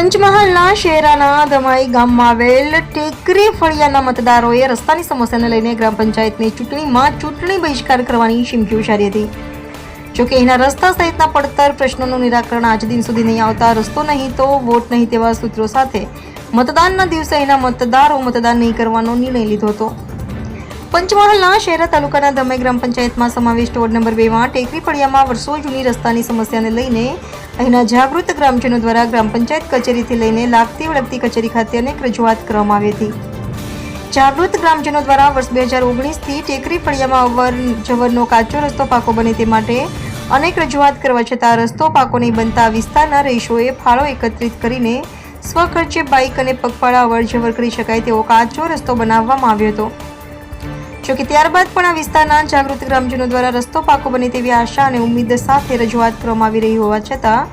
પંચમહાલના શહેરાના ધમાઈ ગામમાં આવેલ ટેકરી ફળિયાના મતદારોએ રસ્તાની સમસ્યાને લઈને ગ્રામ પંચાયતની ચૂંટણીમાં ચૂંટણી બહિષ્કાર કરવાની ચીમકી ઉછારી હતી. જોકે એના રસ્તા સહિતના પડતર પ્રશ્નોનું નિરાકરણ આજ દિન સુધી નહીં આવતા, રસ્તો નહીં તો વોટ નહીં તેવા સૂત્રો સાથે મતદાનના દિવસે અહીંના મતદારો મતદાન નહીં કરવાનો નિર્ણય લીધો હતો. પંચમહાલના શહેરા તાલુકાના ધમાઈ ગ્રામ પંચાયતમાં સમાવિષ્ટ વોર્ડ નંબર બેમાં ટેકરી ફળિયામાં વર્ષો જૂની રસ્તાની સમસ્યાને લઈને અહીંના જાગૃત ગ્રામજનો દ્વારા ગ્રામ પંચાયત કચેરીથી લઈને લાગતી વળગતી કચેરી ખાતે અનેક રજૂઆત કરવામાં આવી હતી. જાગૃત ગ્રામજનો દ્વારા વર્ષ બે હજાર ઓગણીસથી ટેકરી ફળિયામાં અવર જવરનો કાચો રસ્તો પાકો બને તે માટે અનેક રજૂઆત કરવા છતાં રસ્તો પાકો નહીં બનતા વિસ્તારના રહીશોએ ફાળો એકત્રિત કરીને સ્વખર્ચે બાઇક અને પગપાળા અવર જવર કરી શકાય તેવો કાચો રસ્તો બનાવવામાં આવ્યો હતો. જોકે ત્યારબાદ પણ આ વિસ્તારના જાગૃત ગ્રામજનો દ્વારા રસ્તો પાકો બને તેવી આશા અને ઉમ્મીદ સાથે રજૂઆત કરવામાં આવી રહી હોવા છતાં,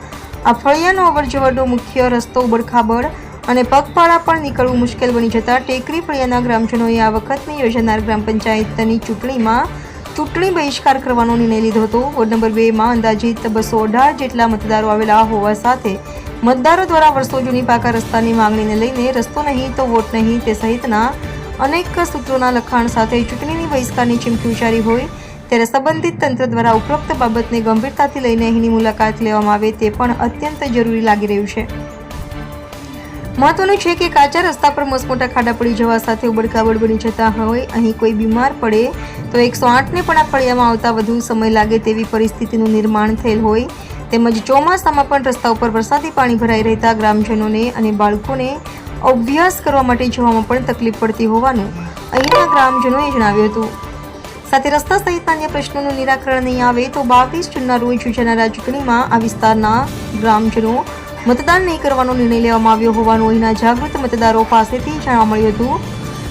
આ ફળિયાનો અવરજવરનો મુખ્ય રસ્તો ઉબડખાબડ અને પગપાળા પણ નીકળવું મુશ્કેલ બની જતાં ટેકરી ફળિયાના ગ્રામજનોએ આ વખતની યોજાનાર ગ્રામ પંચાયતની ચૂંટણીમાં ચૂંટણી બહિષ્કાર કરવાનો નિર્ણય લીધો હતો. વોર્ડ નંબર બેમાં અંદાજિત બસો અઢાર જેટલા મતદારો આવેલા હોવા સાથે મતદારો દ્વારા વર્ષો જૂની પાકા રસ્તાની માંગણીને લઈને રસ્તો નહીં તો વોટ નહીં તે સહિતના અનેક સૂત્રોના લખાણ સાથે ચૂંટણીની બહિષ્કારની ચીમકી ઉચ્ચારી હોય, ત્યારે સંબંધિત તંત્ર દ્વારા ઉપરોક્ત બાબતને ગંભીરતાથી લઈને અહીંની મુલાકાત લેવામાં આવે તે પણ અત્યંત જરૂરી લાગી રહ્યું છે. મહત્વનું છે કે કાચા રસ્તા પર મસમોટા ખાડા પડી જવા સાથે ઉબડખાબડ બની જતા હોય, અહીં કોઈ બીમાર પડે તો એકસો આઠને પણ આ ફળિયામાં આવતા વધુ સમય લાગે તેવી પરિસ્થિતિનું નિર્માણ થયેલ હોય, તેમજ ચોમાસામાં પણ રસ્તા ઉપર વરસાદી પાણી ભરાઈ રહેતા ગ્રામજનોને અને બાળકોને અભ્યાસ કરવા માટે જવામાં પણ તકલીફ પડતી હોવાનું અહીંના ગ્રામજનોએ જણાવ્યું હતું. સાથે રસ્તા સહિતના અન્ય પ્રશ્નોનું નિરાકરણ નહીં આવે તો બાવીસ જૂનના રોજ યોજાનારા ચૂંટણીમાં આ વિસ્તારના ગ્રામજનો મતદાન નહીં કરવાનો નિર્ણય લેવામાં આવ્યો હોવાનું અહીંના જાગૃત મતદારો પાસેથી જાણવા મળ્યું હતું.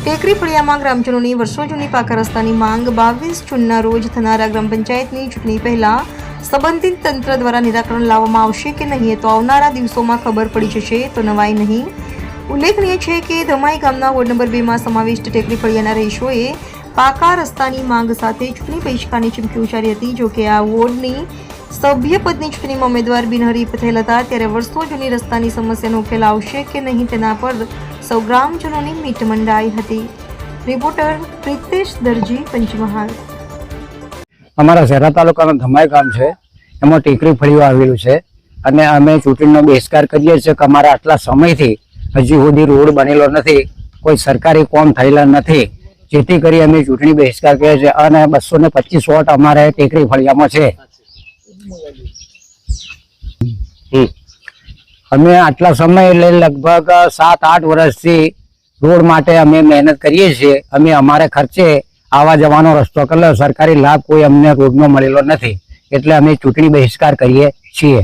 ટેકરી ફળિયામાં ગ્રામજનોની વર્ષો જૂની પાકા રસ્તાની માંગ બાવીસ જૂનના રોજ થનારા ગ્રામ પંચાયતની ચૂંટણી પહેલા સંબંધિત તંત્ર દ્વારા નિરાકરણ લાવવામાં આવશે કે નહીં તો આવનારા દિવસોમાં ખબર પડી જશે તો નવાઈ નહીં. ઉલ્લેખનીય છે કે ધમાઈ ગામના વોર્ડ નંબર બેમાં સમાવિષ્ટ ટેકરી ફળિયાના રહીશોએ પાકા રસ્તાની માંગ સાથે ચૂંટણી બહિષ્કારની ચીમકી ઉચ્ચારી હતી. જોકે આ વોર્ડની સભ્યપદની ચૂંટણીમાં ઉમેદવાર બિનહરીફ થયેલ હતા. ત્યારે વર્ષો જૂની રસ્તાની સમસ્યાનો ઉકેલ આવશે કે નહીં તેના પર સૌ ગ્રામજનોની મીટ મંડાઈ હતી. રિપોર્ટર પ્રિતેશ દરજી, પંચમહાલ. અમારા ઝેરા તાલુકાનું ધમાઈ ગામ છે. એમાં ટેકરી ફળિયું આવેલું છે. અને અમે ચૂંટણીનો બહિષ્કાર કરીએ છીએ કે અમારા આટલા સમયથી હજી સુધી રોડ બનેલો નથી, કોઈ સરકારી કોમ થયેલા નથી. જેથી કરી અમે ચૂંટણી બહિષ્કાર કરીએ છીએ અને બસો ને પચીસ વોટ અમારે ટેકરી ફળિયામાં છે. અમે આટલા સમય એટલે લગભગ સાત, આઠ વર્ષથી રોડ માટે અમે મહેનત કરીએ છીએ. અમે અમારે ખર્ચે આવા જવાનો રસ્તો કરેલો, સરકારી લાભ કોઈ અમને રોડનો મળેલો નથી. એટલે અમે ચૂંટણી બહિષ્કાર કરીએ છીએ.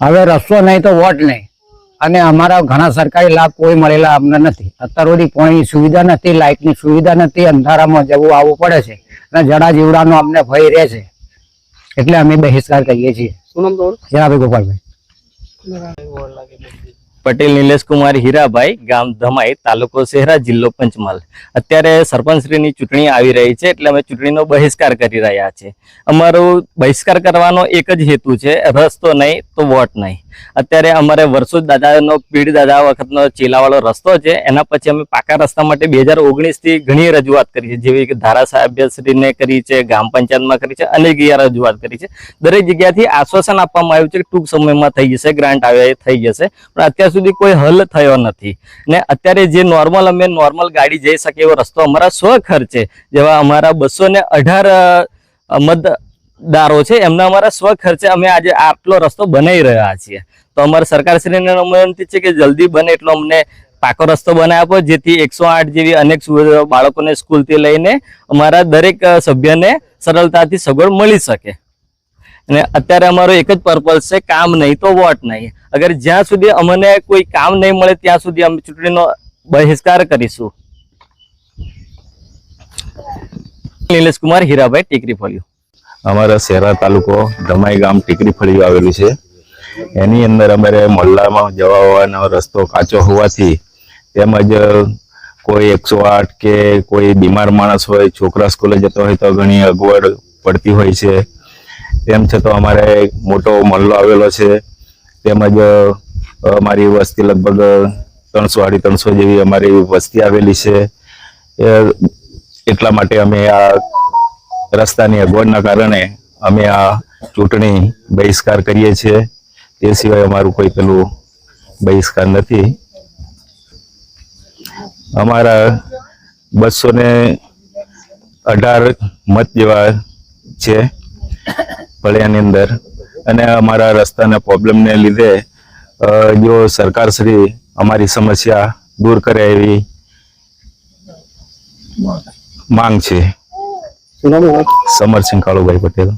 હવે રસ્તો નહીં તો વોટ નહીં. અને અમારા ઘણા સરકારી લાભ કોઈ મળેલા અમને નથી. અત્યાર સુધી પાણીની સુવિધા નથી લાઇટની સુવિધા નથી અંધારામાં જવું આવવું પડે છે. અને જડા જીવડાનો અમને ભય રહે છે. એટલે અમે બહિષ્કાર કરીએ છીએ. જણાભાઈ ગોપાલભાઈ. પટેલ નિલેશ કુમાર હીરાભાઈ ગામ ધમાઈ તાલુકો શહેરા જિલ્લો પંચમહાલ. અત્યારે સરપંચશ્રીની ચૂંટણી આવી રહી છે એટલે અમે ચૂંટણીનો બહિષ્કાર કરી રહ્યા છે અમારો બહિષ્કાર કરવાનો એક જ હેતુ છે રસ્તો નહીં તો વોટ નહીં. અત્યારે અમારે વર્ષો દાદાનો, પીઢ દાદા વખતનો ચેલાવાળો રસ્તો છે, એના પછી અમે પાકા રસ્તા માટે બે હજાર ઓગણીસથી ઘણી રજૂઆત કરી છે, જેવી કે ધારાસાહેબશ્રીને કરી છે, ગ્રામ પંચાયતમાં કરી છે, અનેક રજૂઆત કરી છે. દરેક જગ્યાથી આશ્વાસન આપવામાં આવ્યું છે કે ટૂંક સમયમાં થઈ જશે, ગ્રાન્ટ આવે થઈ જશે, પણ અત્યાર સુધી કોઈ હલ થયો નથી. ને અત્યારે જે નોર્મલ, અમે નોર્મલ ગાડી જઈ શકે એવો રસ્તો અમારા સ્વ ખર્ચે જેવા અમારા બસો ને અઢાર મતદારો છે, એમના અમારા સ્વ ખર્ચે અમે આજે આટલો રસ્તો બનાવી રહ્યા છીએ. તો અમારે સરકારશ્રીને વિનંતી છે કે જલ્દી બને એટલો અમને પાકો રસ્તો બનાવી આપો, જેથી એકસો જેવી અનેક બાળકોને સ્કૂલથી લઈને અમારા દરેક સભ્યને સરળતાથી સગવડ મળી શકે. અને અત્યારે અમારો એક જ પર્પઝ છે, કામ નહીં તો વોટ નહીં. અગર જ્યાં સુધી અમને કોઈ કામ નહીં મળે, ત્યાં સુધી અમે ચૂંટણીનો બહિષ્કાર કરીશું. નિલેશ કુમાર હીરાભાઈ, ટીકરી ફળ્યું અમારા શહેરા તાલુકો ધમાઈ ગામ ટીકરી ફળિયું આવેલું છે. એની અંદર અમારે મોહલ્લામાં જવા આવવાનો રસ્તો કાચો હોવાથી તેમજ કોઈ એકસો આઠ કે કોઈ બીમાર માણસ હોય, છોકરા સ્કૂલે જતો હોય તો ઘણી અગવડ પડતી હોય છે. તેમ છતાં અમારે મોટો મહલ્લો આવેલો છે. તેમજ અમારી વસ્તી લગભગ ત્રણસો સાડી ત્રણસો જેવી અમારી વસ્તી આવેલી છે. એટલા માટે અમે આ રસ્તાની અગવડના કારણે અમે આ ચૂંટણી બહિષ્કાર કરીએ છીએ. તે સિવાય અમારું કોઈ પેલું બહિષ્કાર નથી. અમારા બસો ને અઢાર મત જેવા છે ફળિયાની અંદર. અને અમારા રસ્તાના પ્રોબ્લેમને લીધે જો સરકારશ્રી અમારી સમસ્યા દૂર કરે એવી માંગ છે. સમરસિંહ કાળુભાઈ પટેલ